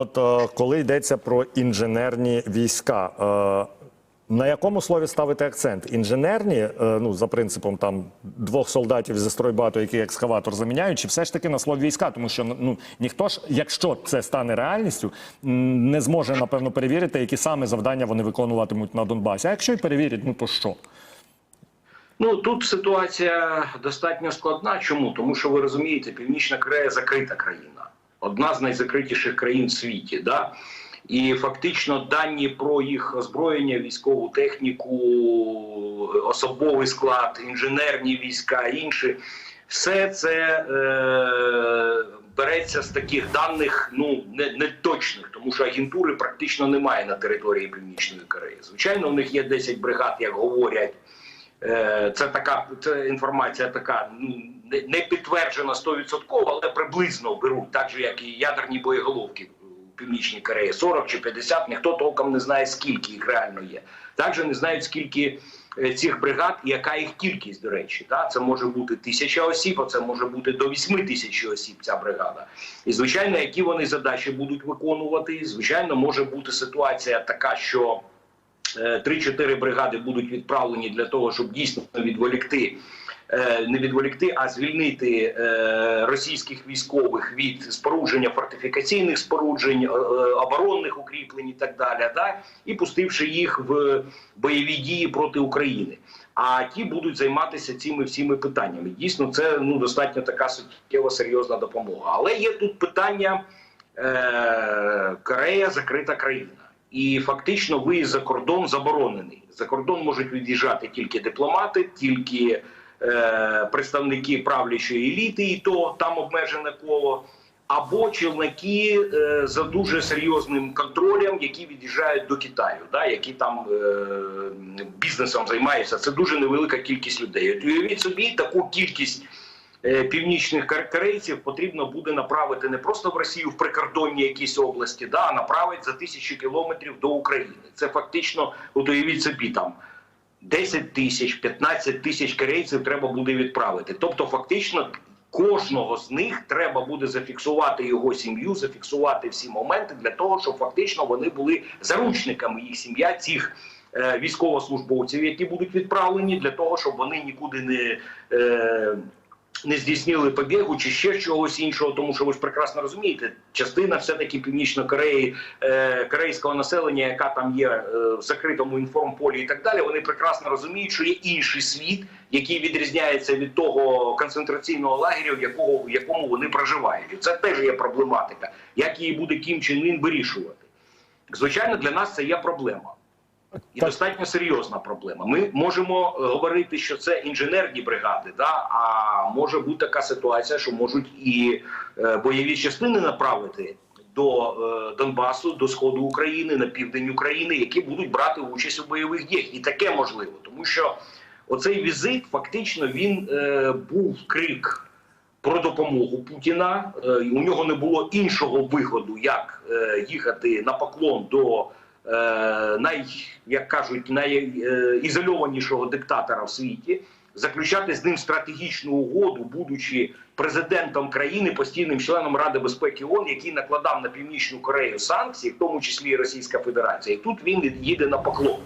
От е, коли йдеться про інженерні війська, е, на якому слові ставити акцент? Інженерні, е, ну за принципом там двох солдатів зі стройбату, які екскаватор заміняють, чи все ж таки на слові війська? Тому що ну ніхто ж, якщо це стане реальністю, не зможе напевно перевірити, які саме завдання вони виконуватимуть на Донбасі. А якщо й перевірять, ну то що? Ну тут ситуація достатньо складна. Чому? Тому що ви розумієте, Північна Корея закрита країна, одна з найзакритіших країн в світі. Да? І фактично дані про їх озброєння, військову техніку, особовий склад, інженерні війська, інші, все це е, береться з таких даних, ну не, не точних, тому що агентури практично немає на території Північної Кореї. Звичайно, у них є 10 бригад, як говорять. Е, Це така це інформація, така ну не- підтверджена 100%, але приблизно беруть, так же як і ядерні боєголовки у Північній Кореї 40 чи 50, Ніхто толком не знає, скільки їх реально є. Також не знають, скільки е, цих бригад і яка їх кількість, до речі. Да? Це може бути тисяча осіб, а це може бути до 8 тисяч осіб. Ця бригада. І звичайно, які вони задачі будуть виконувати. Звичайно, може бути ситуація така, що. Е, 3-4 бригади будуть відправлені для того, щоб дійсно відволікти, е, не відволікти, а звільнити е, російських військових від спорудження фортифікаційних споруджень, е, е, оборонних укріплень і так далі, да? і пустивши їх в бойові дії проти України. А ті будуть займатися цими всіми питаннями. Дійсно, це ну достатньо така суттєва серйозна допомога. Але є тут питання е, Корея закрита країна. І фактично виїзд за кордон заборонений. За кордон можуть від'їжджати тільки дипломати, тільки е, представники правлячої еліти, і то там обмежене коло, або челноки е, за дуже серйозним контролем, які від'їжджають до Китаю, да, які там е, бізнесом займаються. Це дуже невелика кількість людей. От уявіть собі таку кількість північних кор- корейців потрібно буде направити не просто в Росію в прикордонні якісь області, да, а направити за тисячу кілометрів до України. Це фактично, уявіть собі там. 10 тисяч, 15 тисяч корейців треба буде відправити. Тобто, фактично, кожного з них треба буде зафіксувати його сім'ю, зафіксувати всі моменти для того, щоб фактично вони були заручниками їх сім'я цих е, військовослужбовців, які будуть відправлені, для того, щоб вони нікуди не. Е, не здійснили побігу чи ще чогось іншого, тому що ви ж прекрасно розумієте, частина все-таки Північної Кореї, е, корейського населення, яка там є е, в закритому інформполі і так далі, вони прекрасно розуміють, що є інший світ, який відрізняється від того концентраційного лагеря, в якого в якому вони проживають. І це теж є проблематика, як її буде Кім Чен Ін вирішувати. Звичайно, для нас це є проблема. І Так. достатньо серйозна проблема. Ми можемо е, говорити, що це інженерні бригади, да? а може бути така ситуація, що можуть і е, бойові частини направити до е, Донбасу, до сходу України, на південь України, які будуть брати участь у бойових діях. І таке можливо, тому що оцей візит фактично він е, був крик. Про допомогу Путіна Е, у нього не було іншого виходу, як е, їхати на поклон до най, як кажуть, найізольованішого диктатора в світі, заключати з ним стратегічну угоду, будучи президентом країни, постійним членом Ради безпеки ООН, який накладав на північну Корею санкції, в тому числі і Російська Федерація. І тут він їде на поклон.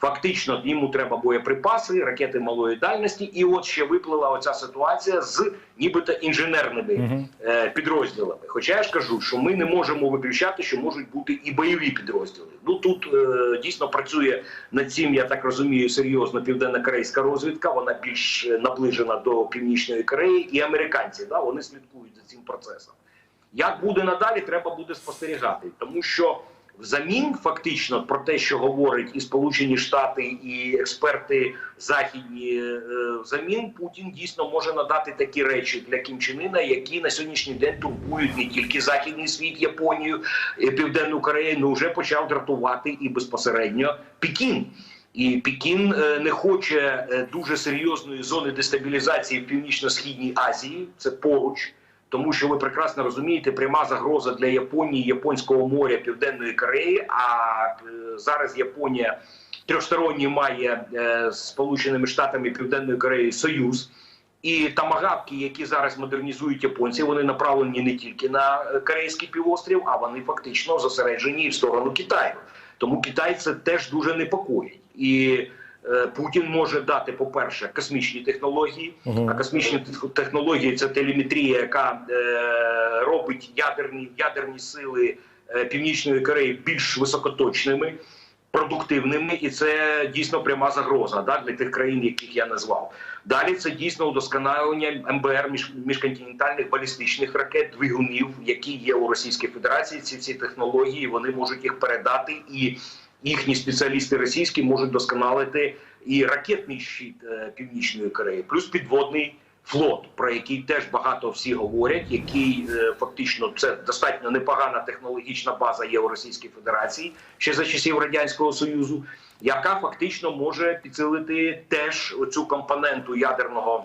Фактично йому треба боєприпаси, ракети малої дальності, і от ще виплила оця ситуація з нібито інженерними е, підрозділами. Хоча я ж кажу, що ми не можемо виключати, що можуть бути і бойові підрозділи. Ну тут е, дійсно працює над цим, я так розумію, серйозно південно-корейська розвідка. Вона більш е, наближена до північної Кореї, і американці да вони слідкують за цим процесом. Як буде надалі, треба буде спостерігати, тому що взамін фактично про те, що говорить і Сполучені Штати, і експерти західні, е, взамін Путін дійсно може надати такі речі для Кім Чен Ына, які на сьогоднішній день турбують не тільки західний світ, Японію, е, Південну Корею, але вже почав дратувати і безпосередньо Пекін. І Пекін е, не хоче дуже серйозної зони дестабілізації в північно-східній Азії. Це поруч. Тому що ви прекрасно розумієте, пряма загроза для Японії, Японського моря, Південної Кореї. А е, зараз Японія трьохсторонній має е, з Сполученими Штатами і Південною Кореєю союз. І тамагавки, які зараз модернізують японці, вони направлені не тільки на е, Корейський півострів, а вони фактично зосереджені і в сторону Китаю. Тому Китай це теж дуже непокоїть. І Путін може дати, по-перше, космічні технології. А космічні технології це телеметрія, яка е, робить ядерні, ядерні сили е, Північної Кореї більш високоточними продуктивними, і це дійсно пряма загроза да, для тих країн, яких я назвав. Далі це дійсно удосконалення МБР між, міжконтинентальних балістичних ракет, двигунів, які є у Російській Федерації. Ці ці технології вони можуть їх передати, і їхні спеціалісти російські можуть досконалити і ракетний щит е, Північної Кореї, плюс підводний флот, про який теж багато всі говорять, який е, фактично це достатньо непогана технологічна база є у Російській Федерації ще за часів радянського союзу, яка фактично може підсилити теж цю компоненту ядерного.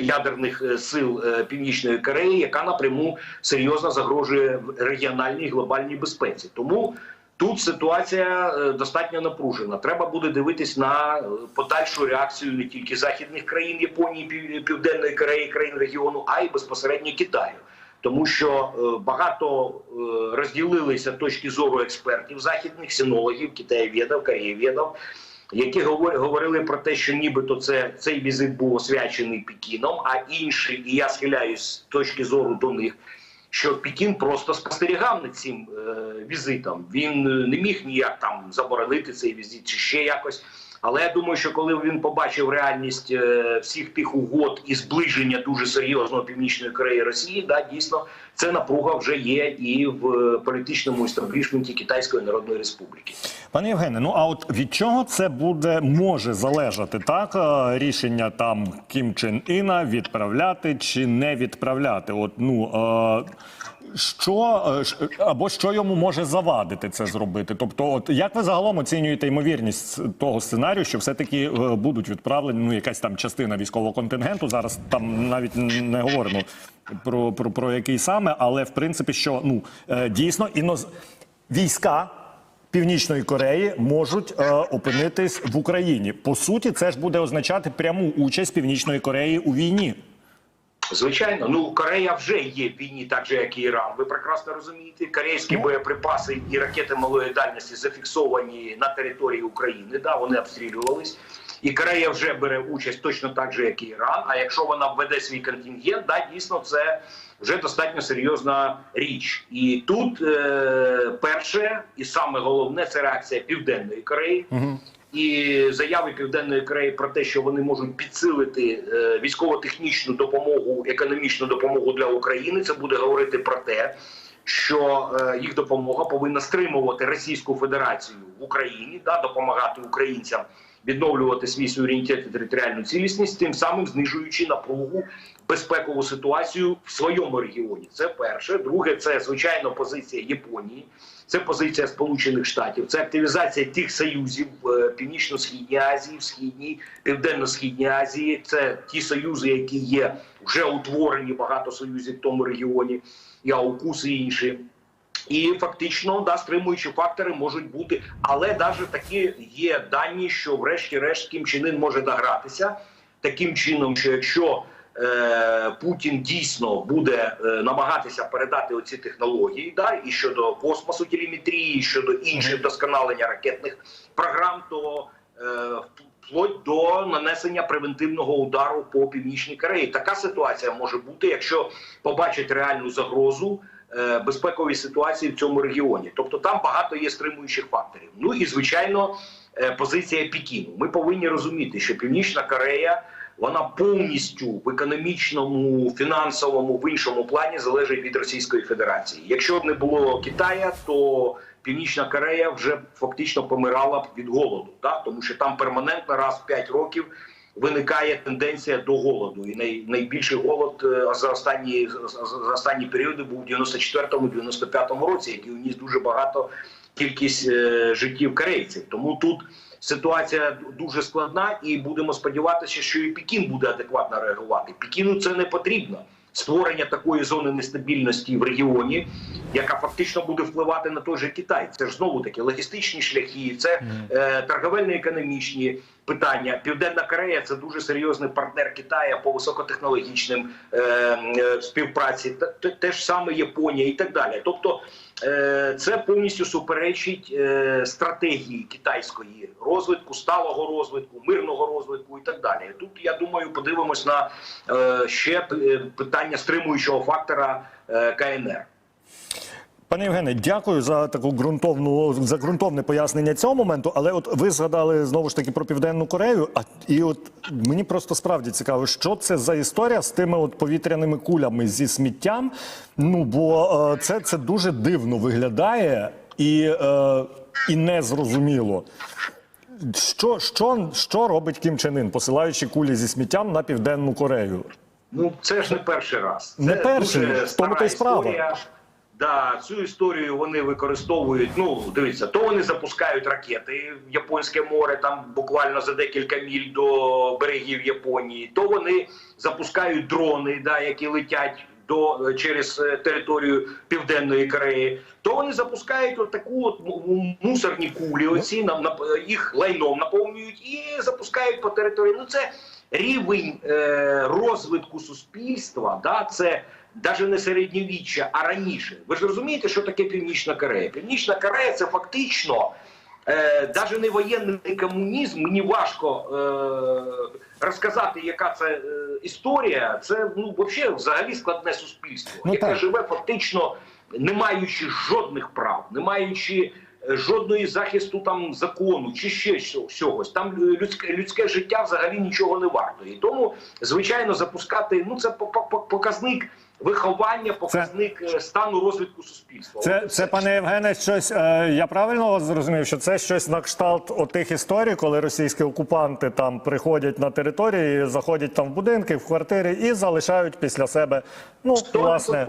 Ядерних е, сил Північної Кореї, яка напряму серйозно загрожує регіональній глобальній безпеці. Тому тут ситуація е, достатньо напружена. Треба буде дивитись на е, подальшу реакцію не тільки західних країн Японії, Пів- Південної Кореї, країн регіону, а й безпосередньо Китаю. Тому що е, багато е, розділилися точки зору експертів західних синологів, китаєвідів, кореєвідів, які говор- говорили про те, що нібито це цей візит був освячений Пекіном, а інші, і я схиляюсь з точки зору до них, що Пекін просто спостерігав над цим е, візитом. Він е, не міг ніяк там заборонити цей візит чи ще якось. Але я думаю, що коли він побачив реальність е, всіх тих угод і зближення дуже серйозного північної Кореї Росії, да дійсно це напруга вже є і в е, політичному істеблішменті Китайської Народної Республіки. Пане Євгене, ну а от від чого це буде може залежати так е, рішення там Кім Чен Іна відправляти чи не відправляти? От ну е, що е, або що йому може завадити це зробити? Тобто, от як ви загалом оцінюєте ймовірність того сценарію, що все-таки е, будуть відправлені ну якась там частина військового контингенту? Зараз там навіть не говоримо про, про, про який саме, але в принципі, що ну е, дійсно іноз війська. Північної Кореї можуть е, опинитись в Україні. По суті, це ж буде означати пряму участь Північної Кореї у війні. Звичайно, ну Корея вже є в війні, так же як і Іран. Ви прекрасно розумієте. Корейські боєприпаси і ракети малої дальності зафіксовані на території України. Да, вони обстрілювались. І Корея вже бере участь точно так же, як і Іран. А якщо вона введе свій контингент, да, дійсно це вже достатньо серйозна річ. І тут е, перше і саме головне це реакція Південної Кореї. І заяви Південної Кореї про те, що вони можуть підсилити е, військово-технічну допомогу, економічну допомогу для України, це буде говорити про те, що е, їх допомога повинна стримувати Російську Федерацію в Україні, да, допомагати українцям відновлювати свій суверенітет і територіальну цілісність, тим самим знижуючи напругу безпекову ситуацію в своєму регіоні. Це перше. Друге, це звичайно позиція Японії. Це позиція Сполучених Штатів, це активізація тих союзів в Північно-східній Азії, в східній, південно-східній Азії. Це ті союзи, які є вже утворені багато союзів в тому регіоні, і АУКУС і інші. І фактично да, стримуючі фактори можуть бути, але навіть такі є дані, що врешті-решт Кім Чен Ін може догратися таким чином, що якщо е, Путін дійсно буде е, намагатися передати оці технології, да, і щодо космосу телеметрії, і щодо інших вдосконалення ракетних програм, то е, вплоть до нанесення превентивного удару по північній Кореї. Така ситуація може бути, якщо побачить реальну загрозу е, безпековій ситуації в цьому регіоні. Тобто там багато є стримуючих факторів. Ну і звичайно, е, позиція Пекіну. Ми повинні розуміти, що Північна Корея. Вона повністю в економічному, фінансовому в іншому плані залежить від Російської Федерації. Якщо б не було Китая, то Північна Корея вже фактично помирала б від голоду, так? тому що там перманентно раз в 5 років виникає тенденція до голоду. І най, найбільший голод е, за останні за, останні періоди був у 94-95 році, який уніс дуже багато кількість е, життів корейців. Тому тут ситуація дуже складна, і будемо сподіватися, що і Пекін буде адекватно реагувати. Пекіну це не потрібно. створення такої зони нестабільності в регіоні, яка фактично буде впливати на той же Китай. Це ж знову таки логістичні шляхи, це е, торговельно-економічні питання. Південна Корея це дуже серйозний партнер Китаю по високотехнологічним е, е, співпраці, те- ж саме Японія і так далі. Тобто це повністю суперечить е, стратегії китайської розвитку, сталого розвитку, мирного розвитку і так далі. Тут я думаю, подивимось на е, ще е, питання стримуючого фактора е, КНР. Пане Євгене, дякую за таку ґрунтовну за ґрунтовне пояснення цього моменту. Але от ви згадали знову ж таки про південну Корею. А і от мені просто справді цікаво, що це за історія з тими от повітряними кулями зі сміттям. Ну бо е, це, це дуже дивно виглядає і, е, і незрозуміло. Що, що, що робить Кім Чен Ін, посилаючи кулі зі сміттям на південну Корею? Ну це ж не перший раз. Це Не перший, тому то й справа. Да, цю історію вони використовують. Ну дивіться, то вони запускають ракети в Японське море, там буквально за декілька міль до берегів Японії. То вони запускають дрони, да, які летять до через е, територію Південної Кореї. То вони запускають от таку от му- му- мусорні кулі. Оці нам нап- їх лайном наповнюють і запускають по території. Ну це рівень е, розвитку суспільства. Да, це навіть не середньовіччя, а раніше. Ви ж розумієте, що таке Північна Корея? Північна Корея це фактично е, навіть не воєнний комунізм. Мені важко е, розказати, яка це е, історія. Це ну взагалі взагалі складне суспільство, Ну, яке так. живе фактично не маючи жодних прав, не маючи. Жодної захисту там закону чи ще чогось. Там людське людське життя взагалі нічого не варто. І тому, звичайно, запускати ну це по- по- по- показник виховання, показник е, стану розвитку суспільства. Це, і це пане Євгене, щось. Е, я правильно вас зрозумів, що це щось на кшталт отих історій, коли російські окупанти там приходять на території, заходять там в будинки, в квартири і залишають після себе. Ну, власне.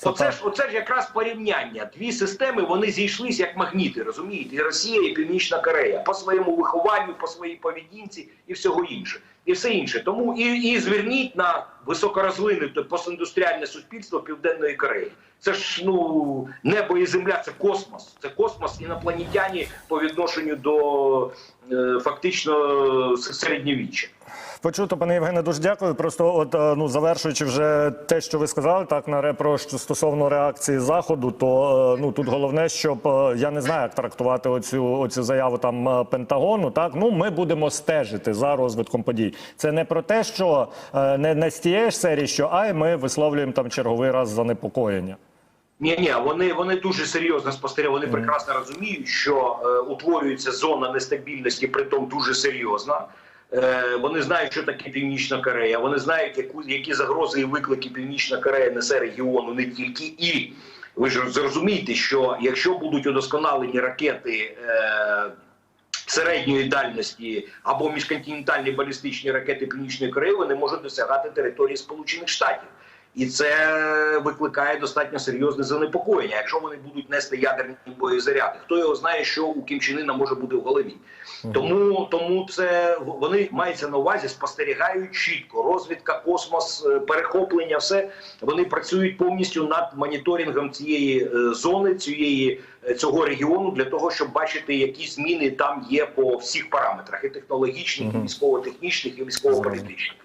Це Оце так. ж, оце ж якраз порівняння. Дві системи вони зійшлись як магніти, розумієте? І Росія, і Північна Корея по своєму вихованню, по своїй поведінці і всього інше. І все інше. Тому і, і зверніть на високорозвинуте постіндустріальне суспільство Південної Кореї. Це ж ну небо і земля, це космос. Це космос інопланетяні по відношенню до е, фактично середньовіччя. Почуто, пане Євгене, дуже дякую. Просто, от е, ну завершуючи вже те, що ви сказали, так на про що стосовно реакції заходу, то е, ну тут головне, щоб е, я не знаю, як трактувати оцю оцю заяву там Пентагону. Так, ну ми будемо стежити за розвитком подій. Це не про те, що не, не з тієї ж серії, що ай, ми висловлюємо там черговий раз занепокоєння. Ні, ні, вони, вони дуже серйозно спостерігають. Вони прекрасно розуміють, що е, утворюється зона нестабільності, притом дуже серйозна. Е, вони знають, що таке Північна Корея. Вони знають, яку, які загрози і виклики Північна Корея несе регіону не тільки. І ви ж зрозумієте, що якщо будуть удосконалені ракети. Е, Середньої дальності або міжконтинентальні балістичні ракети Північної Кореї вони можуть досягати території Сполучених Штатів. І це викликає достатньо серйозне занепокоєння. Якщо вони будуть нести ядерні боєзаряди, хто його знає, що у Кім Чен Ына може бути в голові. Тому тому це вони мається на увазі, спостерігають чітко. Розвідка, космос, е, перехоплення, все вони працюють повністю над моніторингом цієї е, зони, цієї е, цього регіону для того, щоб бачити, які зміни там є по всіх параметрах: і технологічних, і військово-технічних, і військово-політичних.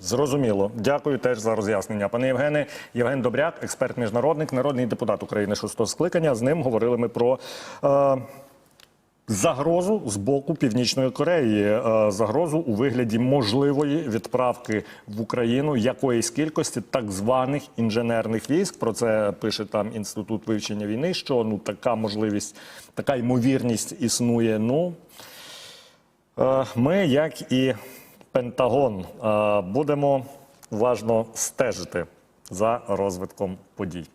Зрозуміло. Дякую теж за роз'яснення. Пане Євгене, Євген Добряк, експерт міжнародник, народний депутат України шостого скликання. З ним говорили ми про. Е, Загрозу з боку Північної Кореї, Е, загрозу у вигляді можливої відправки в Україну якоїсь кількості так званих інженерних військ. Про це пише там інститут вивчення війни. Що ну така можливість, така ймовірність існує. Ну Е, Ми, як і Пентагон, будемо уважно стежити за розвитком подій.